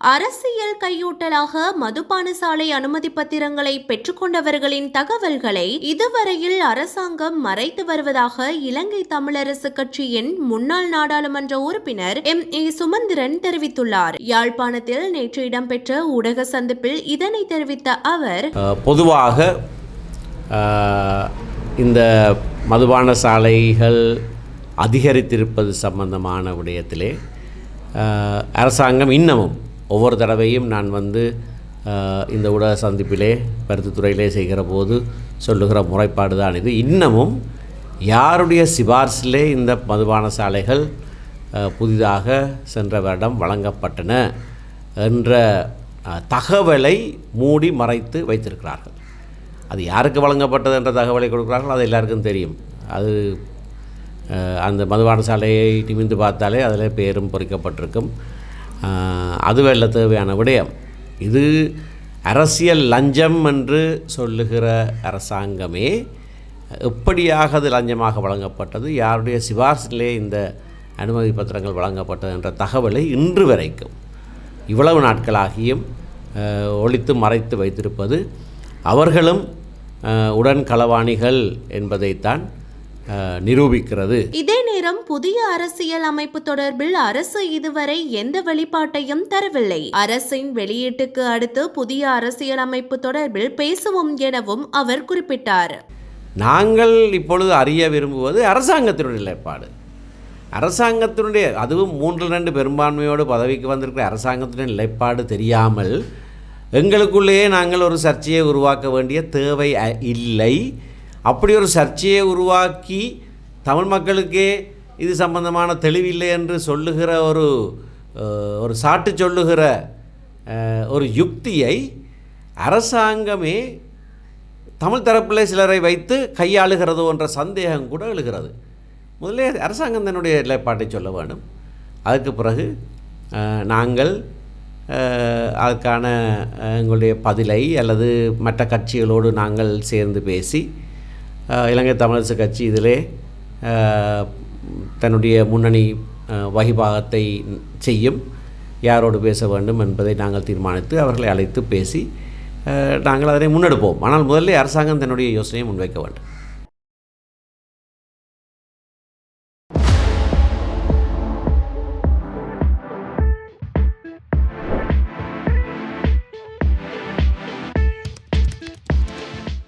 அரசியல் கையூட்டலாக மதுபான சாலை அனுமதி பத்திரங்களை பெற்றுக்கொண்டவர்களின் தகவல்களை இதுவரையில் அரசாங்கம் மறைத்து வருவதாக இலங்கை தமிழரசு கட்சியின் முன்னாள் நாடாளுமன்ற உறுப்பினர் எம். ஏ. சுமந்திரன் தெரிவித்துள்ளார். யாழ்ப்பாணத்தில் நேற்று இடம்பெற்ற ஊடக சந்திப்பில் இதனை தெரிவித்த அவர் பொதுவாக இந்த மதுபான சாலைகள் அதிகரித்திருப்பது சம்பந்தமான விடயத்திலே அரசாங்கம் இன்னமும் ஒவ்வொரு தடவையும் நான் வந்து இந்த ஊடக சந்திப்பிலே பருத்தித்துறையிலே செய்கிற போது சொல்லுகிற முறைப்பாடு தான் இது. இன்னமும் யாருடைய சிபார்சிலே இந்த மதுபான சாலைகள் புதிதாக சென்ற வருடம் வழங்கப்பட்டன என்ற தகவலை மூடி மறைத்து வைத்திருக்கிறார்கள். அது யாருக்கு வழங்கப்பட்டது என்ற தகவலை கொடுக்குறார்கள் அது எல்லாருக்கும் தெரியும். அது அந்த மதுபான சாலையை நிமிந்து பார்த்தாலே அதில் பேரும் பொறிக்கப்பட்டிருக்கும். அதுவல்ல தேவையான விடயம். இது அரசியல் லஞ்சம் என்று சொல்லுகிற அரசாங்கமே எப்படியாக அது லஞ்சமாக வழங்கப்பட்டது யாருடைய சிபார்சிலே இந்த அனுமதி பத்திரங்கள் வழங்கப்பட்டது என்ற தகவலை இன்று வரைக்கும் இவ்வளவு நாட்களாகியும் ஒழித்து மறைத்து வைத்திருப்பது அவர்களும் உடன் களவாணிகள் என்பதைத்தான் நிரூபிக்கிறது. இதே நேரம் புதிய அரசியல் அமைப்பு தொடர்பில் அரசு இதுவரை எந்த வெளிப்பாட்டையும் தரவில்லை. அரசின் வெளியீட்டுக்கு அடுத்து புதிய அரசியல் அமைப்பு தொடர்பில் பேசுவோம் எனவும் அவர் குறிப்பிட்டார். நாங்கள் இப்பொழுது அறிய விரும்புவது அரசாங்கத்தினுடைய நிலைப்பாடு. அரசாங்கத்தினுடைய அதுவும் மூன்று ரெண்டு பெரும்பான்மையோடு பதவிக்கு வந்திருக்கிற அரசாங்கத்தினுடைய நிலைப்பாடு தெரியாமல் எங்களுக்குள்ளேயே நாங்கள் ஒரு சர்ச்சையை உருவாக்க வேண்டிய தேவை அ- இல்லை. அப்படி ஒரு சர்ச்சையை உருவாக்கி தமிழ் மக்களுக்கே இது சம்பந்தமான தெளிவில்லை என்று சொல்லுகிற ஒரு ஒரு சாட்டு சொல்லுகிற ஒரு யுக்தியை அரசாங்கமே தமிழ் தரப்பில் சிலரை வைத்து கையாளுகிறதோ என்ற சந்தேகம் கூட எழுகிறது. முதலே அரசாங்கம் தன்னுடைய நிலைப்பாட்டை சொல்ல வேண்டும். அதுக்கு பிறகு நாங்கள் அதுக்கான அதற்கான எங்களுடைய பதிலை அல்லது மற்ற கட்சிகளோடு நாங்கள் சேர்ந்து பேசி இலங்கை தமிழரசு கட்சி இதிலே தன்னுடைய முன்னணி வகிபாகத்தை செய்யும் யாரோடு பேச வேண்டும் என்பதை நாங்கள் தீர்மானித்து அவர்களை அழைத்து பேசி நாங்கள் அதனை முன்னெடுப்போம். ஆனால் முதல்ல அரசாங்கம் தன்னுடைய யோசனையை முன்வைக்க வேண்டும்.